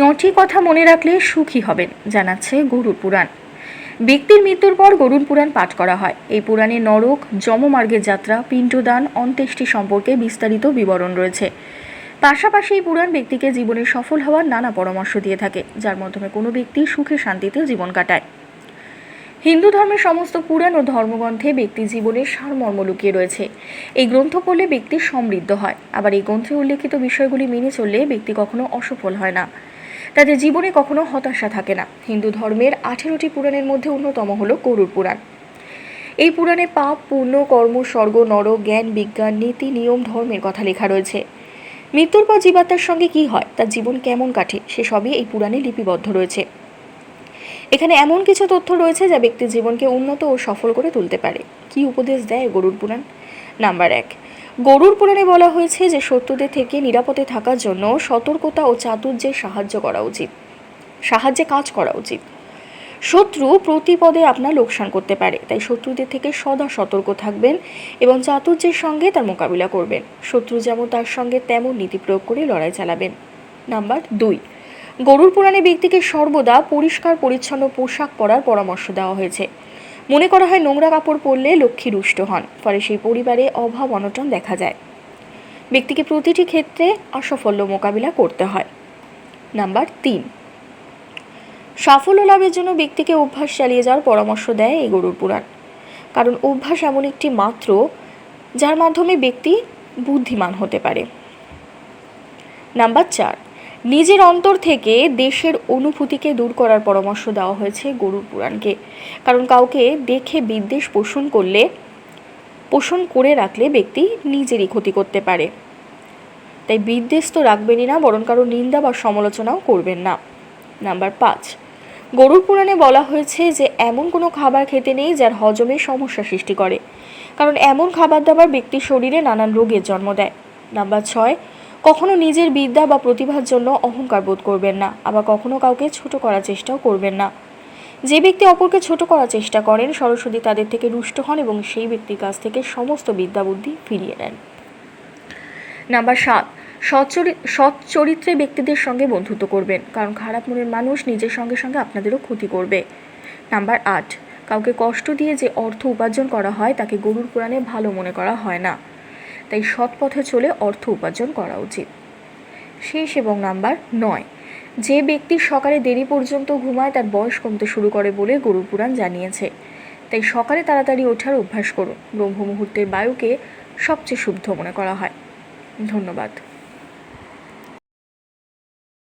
নটি কথা মনে রাখলে সুখী হবেন, জানাচ্ছে গরুর পুরাণ। ব্যক্তির মৃত্যুর পর গরুর পুরাণ পাঠ করা হয়। এই পুরাণে নরক, যমমার্গের যাত্রা, পিণ্ডদান, অন্ত্যেষ্টি সম্পর্কে বিস্তারিত বিবরণ রয়েছে। পাশাপাশি এই পুরাণ ব্যক্তিকে জীবনে সফল হওয়ার নানা পরামর্শ দিয়ে থাকে, যার মাধ্যমে কোনো ব্যক্তি সুখে শান্তিতে জীবন কাটায়। হিন্দু ধর্মের সমস্ত পুরাণ ও ধর্মগ্রন্থে ব্যক্তি জীবনের সারমর্ম লুকিয়ে রয়েছে। এই গ্রন্থ পড়লে ব্যক্তি সমৃদ্ধ হয়। আবার এই গ্রন্থে উল্লেখিত বিষয়গুলি মেনে চললে ব্যক্তি কখনো অসফল হয় না। তাদের জীবনে কখনো হতাশা থাকে না। হিন্দু ধর্মের আঠেরোটি পুরাণের মধ্যে অন্যতম হল করুর পুরাণ। এই পুরাণে পাপ, পুণ্য, কর্ম, স্বর্গ নর জ্ঞান, বিজ্ঞান, নীতি, নিয়ম, ধর্মের কথা লেখা রয়েছে। মৃত্যুর পর জীবাত্মার সঙ্গে কি হয়? তার জীবন কেমন কাটে? সেসবই এই পুরাণে লিপিবদ্ধ রয়েছে। এখানে এমন কিছু তথ্য রয়েছে যা ব্যক্তির জীবনকে উন্নত ও সফল করে তুলতে পারে। কি উপদেশ দেয় গরুর পুরাণ? নাম্বার এক, গরুর পুরাণে বলা হয়েছে যে শত্রুদের থেকে নিরাপদে থাকার জন্য সতর্কতা ও চাতুর্যের সাহায্য করা উচিত। সাহায্যে কাজ করা উচিত। শত্রু প্রতিপদে আপনার লোকসান করতে পারে, তাই শত্রুদের থেকে সদা সতর্ক থাকবেন এবং চাতুর্যের সঙ্গে তার মোকাবিলা করবেন। শত্রু যেমন তার সঙ্গে তেমন নীতি প্রয়োগ করে লড়াই চালাবেন। নাম্বার দুই গরুর পুরাণে ব্যক্তিকে সর্বদা পরিষ্কার, পরিচ্ছন্ন পোশাক পরার পরামর্শ দেওয়া হয়েছে। মনে করা হয় নোংরা কাপড় পরলে লক্ষ্মী রুষ্ট হন, ফলে সেই পরিবারে অভাব অনটন দেখা যায়। ব্যক্তিকে প্রতিটি ক্ষেত্রে অসাফল্য মোকাবিলা করতে হয়। নাম্বার তিন। সাফল্য লাভের জন্য ব্যক্তিকে অভ্যাস চালিয়ে যাওয়ার পরামর্শ দেয় এই গরুর পুরাণ। কারণ অভ্যাস এমন একটি মাত্র, যার মাধ্যমে ব্যক্তি বুদ্ধিমান হতে পারে। নাম্বার চার। নিজের অন্তর থেকে দেশের অনুভূতিকে দূর করার পরামর্শ দেওয়া হয়েছে গরুর পুরাণকে। কারণ কাউকে দেখে বিদ্বেষ পোষণ করলে, পোষণ করে রাখলে ব্যক্তি নিজেরই ক্ষতি করতে পারে। তাই বিদ্বেষ তো রাখবেনই না, বরং কারও নিন্দা বা সমালোচনাও করবেন না। নাম্বার পাঁচ, গরুর পুরাণে বলা হয়েছে যে এমন কোনো খাবার খেতে নেই যার হজমে সমস্যা সৃষ্টি করে। কারণ এমন খাবার দাবার ব্যক্তির শরীরে নানান রোগের জন্ম দেয়। নাম্বার ছয় কখনো নিজের বিদ্যা বা প্রতিভার জন্য অহংকার বোধ করবেন না, আবার কখনো কাউকে ছোট করার চেষ্টাও করবেন না। যে ব্যক্তি অপরকে ছোট করার চেষ্টা করেন, সরস্বতী তাদের থেকে রুষ্ট হন এবং সেই ব্যক্তির কাছ থেকে সমস্ত বিদ্যা বুদ্ধি ফিরিয়ে নেন। নাম্বার সাত সৎ চরিত্রে ব্যক্তিদের সঙ্গে বন্ধুত্ব করবেন, কারণ খারাপ মনের মানুষ নিজের সঙ্গে সঙ্গে আপনাদেরও ক্ষতি করবে। নাম্বার আট, কাউকে কষ্ট দিয়ে যে অর্থ উপার্জন করা হয়, তাকে গরুর পুরাণে ভালো মনে করা হয় না। তাই সৎ পথে চলে অর্থ উপার্জন করা উচিত। শেষ এবং নাম্বার নয়। যে ব্যক্তি সকালে দেরি পর্যন্ত ঘুমায়, তার বয়স কমতে শুরু করে বলে গরু পুরাণ জানিয়েছে। তাই সকালে তাড়াতাড়ি ওঠার অভ্যাস করুন। ব্রহ্ম মুহূর্তের বায়ুকে সবচেয়ে শুদ্ধ মনে করা হয়। ধন্যবাদ।